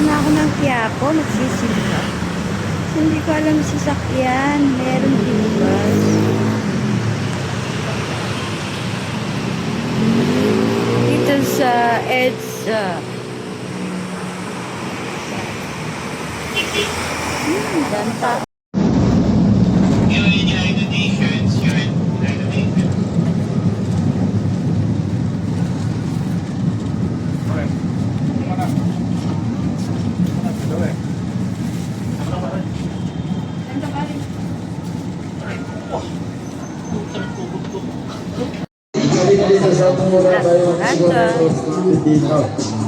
sana ako ng Quiapo, magsisimba. Hindi ko alam sa sasakyan, meron din bus. Dito sa EDSA. Hmm, ganda. You're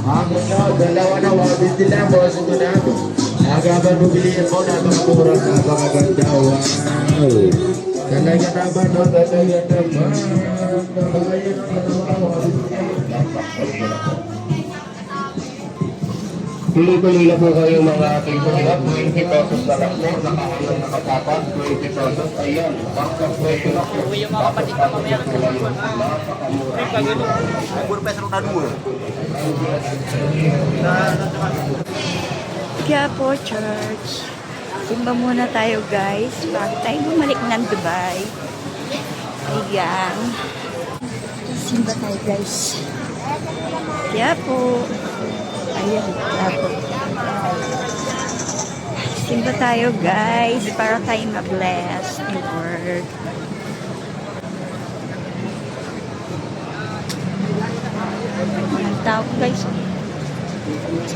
Ang dalawa na wabit nila, boss ko na. Agaban bumili mo na magkurang na maganda. Wow. Talaga naman, no? Talaga naman. Kabayan na naman, Pili-pili na po kayo mga ating mga 20 pesos na lang po, nakakulang nakatapat, 20 pesos, ayan, bakit pwede na po. Uwi yung mga kapatid ko mamaya kasi mag-phone. Ay, pag ano, Puro peso ng tanu eh. Quiapo Church. Simba muna tayo guys. Bago tayo bumalik ng Dubai. Ayan. Simba tayo guys. Quiapo. Ayan. Simba tayo guys. Para tayo ma-bless ni Lord. Tao guys.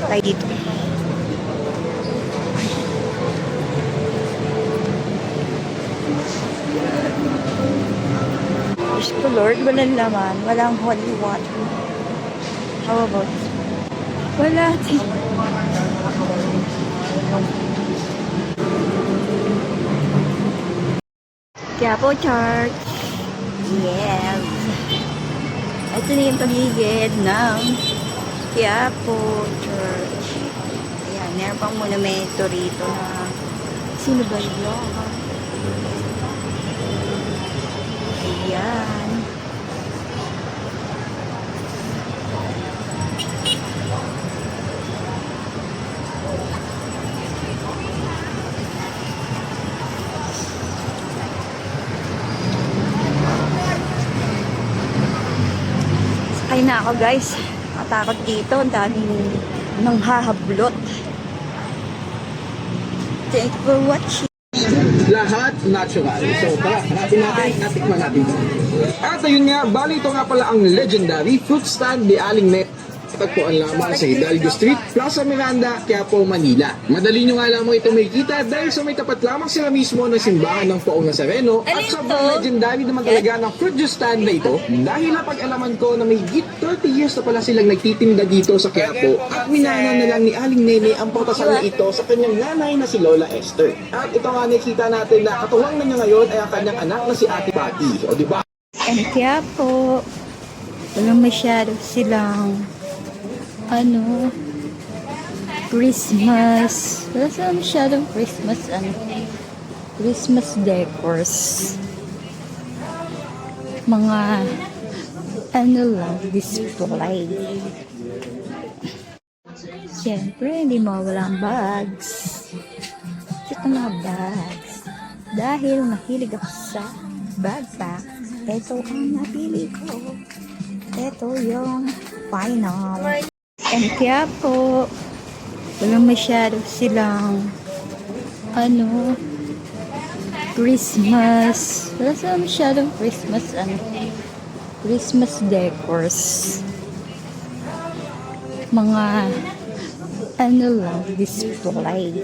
Tayo dito. Ko Lord, walang laman, walang holy water. How about this? Wala. Quiapo Church. Yes. Ito na yung paligid ng Quiapo Church. Ayan, meron pang monumento rito na sino ba yun? Ayan. Na ako guys. Matakot dito. Ang daming nang hahablot. Thank you for watching. lahat natural. So tara, hanapin natin at tikman natin. At ayun nga, bali ito nga pala ang legendary fruit stand ni Aling Net. Tagpuan lamang sa Hidalgo Street, Plaza Miranda, Quiapo, Manila. Madali nyo nga lamang ito makikita dahil sa may tapat lamang sila mismo ng simbahan ng Poong Nazareno at sobrang legendary naman talaga ng fruit juice stand na ito dahil napag-alaman ko na may git 30 years na pala silang nagtitinda dito sa Quiapo at minana na lang ni Aling Nene ang patasal na ito sa kanyang nanay na si Lola Esther. At ito nga nakikita natin na katuwang na niya ngayon ay ang kanyang anak na si Ate Patty. O di ba? And kaya po, walang masyado silang ano, Christmas. Wala silang masyadong Christmas, ano, Christmas decors. Mga, ano lang, display. Siyempre, hindi mawala ang bags. Ito mga bags. Dahil mahilig ako sa backpack, ito ang napili ko. Ito yung final. And kaya po, walang masyado silang ano, Christmas. Wala silang masyadong Christmas, ano, Christmas decors. Mga, ano lang, display.